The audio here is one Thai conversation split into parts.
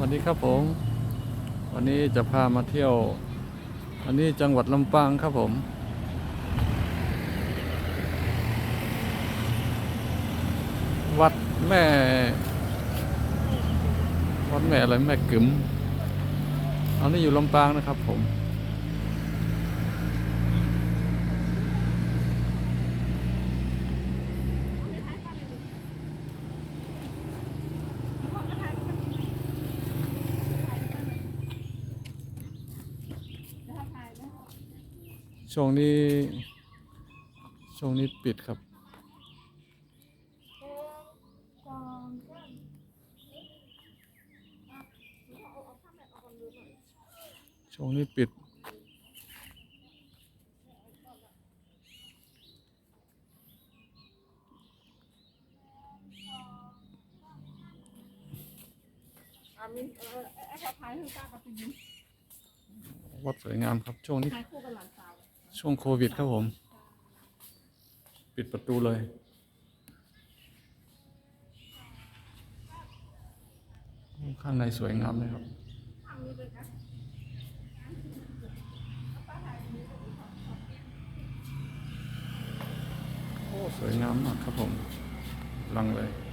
วัสดีครับผม วันนี้จะพามาเที่ยว อันนี้จังหวัดลำปางครับผม วัดแม่ วัดแม่อะไรแม่กึ๋มอันนี้อยู่ลำปางนะครับผม ช่วงนี้ ช่วงนี้ปิดครับช่วงนี้ปิด วัดสวยงามครับ ช่วงนี้พายคู่กับหลานสา ช่วงโควิดครับผม ปิดประตูเลย ข้างในสวยงามเลยครับโอ้สวยงามมากครับผมลังเลย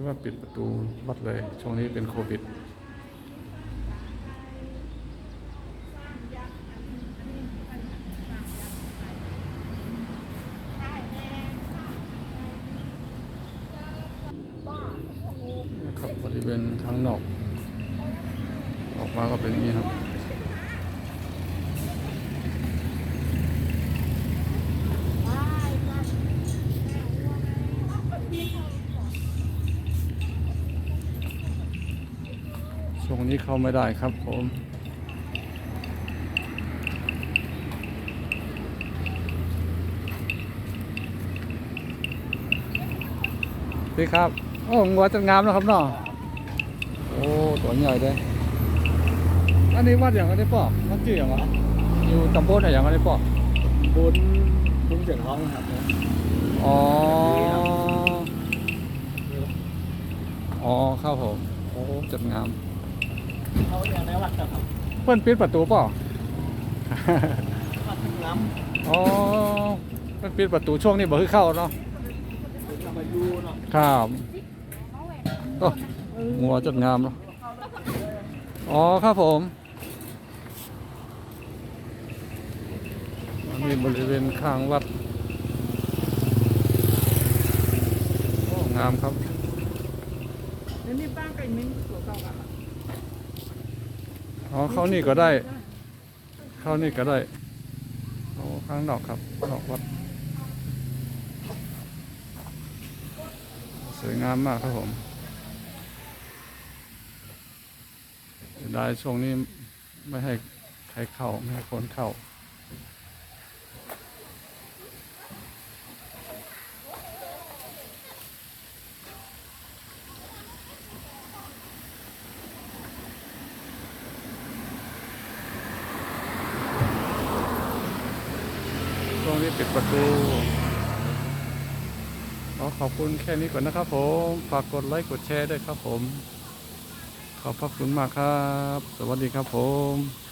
คือว่าปิดประตูวัดเลย ช่วงนี้เป็นโควิด นะครับบริเวณทางนอก ออกมาก็เป็นอย่างนี้ครับ ช่วงนี้เข้าไม่ได้ครับผมพี่ครับ โอ้งัวจัดงามนะครับเนาะโอ้ตัวใหญ่เลยอันนี้วัดอย่างไรปอกวัดชื่ออย่างไรอยู่ตำบลอะไรอย่างไรปอกบุญบุญเสียงร้องครับอ๋ออ๋อครับผมโอ้จัดงาม เขาอย่างในวัดครับเพื่อนปิดประตูเปล่า วัดถึงน้อ๋อเพื่อนปิดประตูช่วงนี้บ่คือเข้าเนาะำเป็นธรรมยูเนาะครับโอ้งัวจัดงามเนาะ อ๋อ ครับผมอันนี้บริเวณข้างวัดโอ้งามครับเดี๋ยวนี้ป้ากับมิ้นตัวเก่ากัน อ๋อเข้านี่ก็ได้ เข้านี่ก็ได้โอ้ข้างนอกครับนอกวัด สวยงามมากครับผมได้ช่วงนี้ไม่ให้ใครเข้า ไม่ให้คนเข้า ช่วงนี้ปิดประตูขอขอบคุณแค่นี้ก่อนนะครับผม ฝากกดไลค์กดแชร์ด้วยครับผม ขอบพระคุณมากครับ สวัสดีครับผม